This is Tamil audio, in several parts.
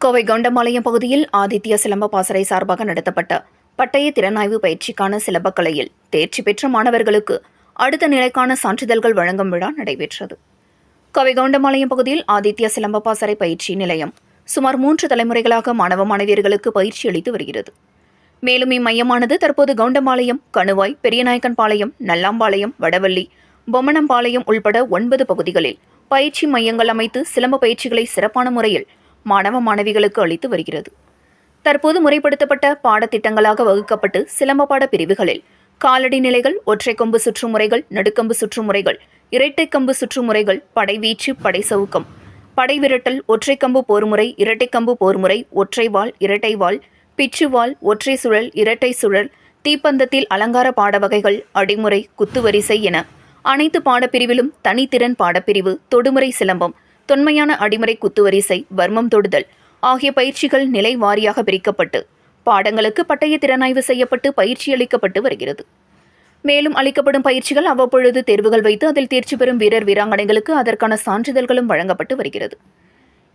கோவை கவுண்டம்பாளையம் பகுதியில் ஆதித்ய சிலம்ப பாசறை சார்பாக நடத்தப்பட்ட பட்டய திறனாய்வு பயிற்சிக்கான சிலம்பக்கலையில் தேர்ச்சி பெற்ற மாணவர்களுக்கு அடுத்த நிலைக்கான சான்றிதழ்கள் வழங்கும் விழா நடைபெற்றது. கோவை கவுண்டம்பாளையம் பகுதியில் ஆதித்ய சிலம்ப பாசறை பயிற்சி நிலையம் சுமார் மூன்று தலைமுறைகளாக மாணவ மாணவியர்களுக்கு பயிற்சி அளித்து வருகிறது. மேலும் இம்மையமானது தற்போது கவுண்டம்பாளையம் கணுவாய் பெரியநாயக்கன்பாளையம் நல்லாம்பாளையம் வடவள்ளி பொம்மனம்பாளையம் உள்பட ஒன்பது பகுதிகளில் பயிற்சி மையங்கள் அமைத்து சிலம்ப பயிற்சிகளை சிறப்பான முறையில் மாணவ மாணவிகளுக்கு அளித்து வருகிறது. தற்போது முறைப்படுத்தப்பட்ட பாடத்திட்டங்களாக வகுக்கப்பட்டு சிலம்ப பாட பிரிவுகளில் காலடி நிலைகள் ஒற்றை கொம்பு சுற்றுமுறைகள் நடுக்கம்பு சுற்றுமுறைகள் இரட்டை கம்பு சுற்றுமுறைகள் படைவீச்சு படை சவுக்கம் படை விரட்டல் ஒற்றை கம்பு போர்முறை இரட்டை கம்பு போர்முறை ஒற்றை வால் இரட்டை வாள் பிச்சுவாள் ஒற்றை சுழல் இரட்டை சுழல் தீப்பந்தத்தில் அலங்கார பாட வகைகள் அடிமுறை குத்துவரிசை என அனைத்து பாடப்பிரிவிலும் தனித்திறன் பாடப்பிரிவு தொடுமுறை சிலம்பம் தொன்மையான அடிமுறை குத்துவரிசை வர்மம் தொடுதல் ஆகிய பயிற்சிகள் நிலை வாரியாக பிரிக்கப்பட்டு பாடங்களுக்கு பட்டய திறனாய்வு செய்யப்பட்டு பயிற்சி அளிக்கப்பட்டு வருகிறது. மேலும் அளிக்கப்படும் பயிற்சிகள் அவ்வப்பொழுது தேர்வுகள் வைத்து அதில் தேர்ச்சி பெறும் வீரர் வீராங்கனைகளுக்கு அதற்கான சான்றிதழ்களும் வழங்கப்பட்டு வருகிறது.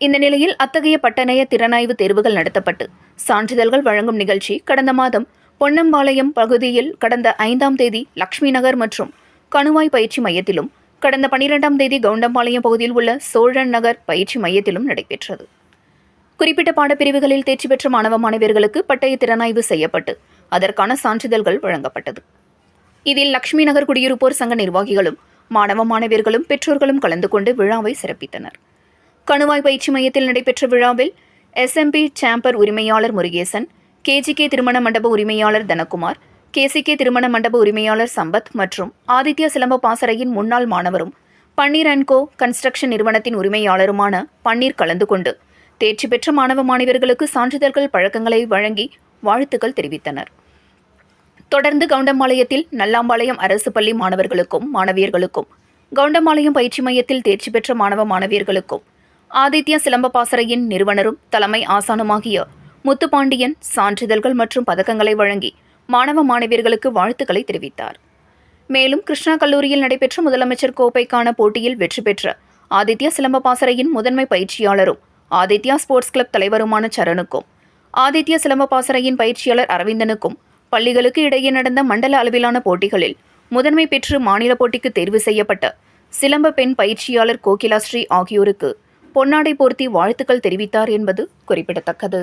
இந்த நிலையில் அத்தகைய பட்டணைய திறனாய்வு தேர்வுகள் நடத்தப்பட்டு சான்றிதழ்கள் வழங்கும் நிகழ்ச்சி கடந்த மாதம் பொன்னம்பாளையம் பகுதியில் கடந்த ஐந்தாம் தேதி லக்ஷ்மி நகர் மற்றும் கணுவாய் பயிற்சி மையத்திலும் கடந்த பனிரெண்டாம் தேதி கவுண்டம்பாளையம் பகுதியில் உள்ள சோழன் நகர் பயிற்சி மையத்திலும் நடைபெற்றது. குறிப்பிட்ட பாடப்பிரிவுகளில் தேர்ச்சி பெற்ற மாணவ மாணவியர்களுக்கு பட்டய திறனாய்வு செய்யப்பட்டு அதற்கான சான்றிதழ்கள் வழங்கப்பட்டது. இதில் லக்ஷ்மி நகர் குடியிருப்போர் சங்க நிர்வாகிகளும் மாணவ மாணவியர்களும் பெற்றோர்களும் கலந்து கொண்டு விழாவை சிறப்பித்தனர். கணுவாய் பயிற்சி மையத்தில் நடைபெற்ற விழாவில் எஸ்எம்பி சாம்பர் உரிமையாளர் முருகேசன் கேஜிகே திருமண மண்டப உரிமையாளர் தனகுமார் கேசிகே திருமண மண்டப உரிமையாளர் சம்பத் மற்றும் ஆதித்ய சிலம்ப பாசறையின் முன்னாள் மாணவரும் பன்னீர் அண்ட் கோ கன்ஸ்ட்ரக்ஷன் நிறுவனத்தின் உரிமையாளருமான பன்னீர் கலந்து கொண்டு தேர்ச்சி பெற்ற மாணவ மாணவர்களுக்கு சான்றிதழ்கள் பழக்கங்களை வழங்கி வாழ்த்துக்கள் தெரிவித்தனர். தொடர்ந்து கவுண்டம்பாளையத்தில் நல்லாம்பாளையம் அரசு பள்ளி மாணவர்களுக்கும் மாணவியர்களுக்கும் கவுண்டம்பாளையம் பயிற்சி மையத்தில் தேர்ச்சி பெற்ற மாணவ மாணவியர்களுக்கும் ஆதித்யா சிலம்ப பாசறையின் நிறுவனரும் தலைமை ஆசானுமாகிய முத்துப்பாண்டியன் சான்றிதழ்கள் மற்றும் பதக்கங்களை வழங்கி மாணவ மாணவியர்களுக்கு வாழ்த்துக்களை தெரிவித்தார். மேலும் கிருஷ்ணா கல்லூரியில் நடைபெற்ற முதலமைச்சர் கோப்பைக்கான போட்டியில் வெற்றி பெற்ற ஆதித்யா சிலம்ப பாசறையின் முதன்மை பயிற்சியாளரும் ஆதித்யா ஸ்போர்ட்ஸ் கிளப் தலைவருமான சரணுக்கும் ஆதித்யா சிலம்ப பாசறையின் பயிற்சியாளர் அரவிந்தனுக்கும் பள்ளிகளுக்கு இடையே நடந்த மண்டல அளவிலான போட்டிகளில் முதன்மை பெற்று மாநில போட்டிக்கு தேர்வு செய்யப்பட்ட சிலம்ப பெண் பயிற்சியாளர் கோகிலாஸ்ரீ ஆகியோருக்கு பொன்னாடை போர்த்தி வாழ்த்துக்கள் தெரிவித்தார் என்பது குறிப்பிடத்தக்கது.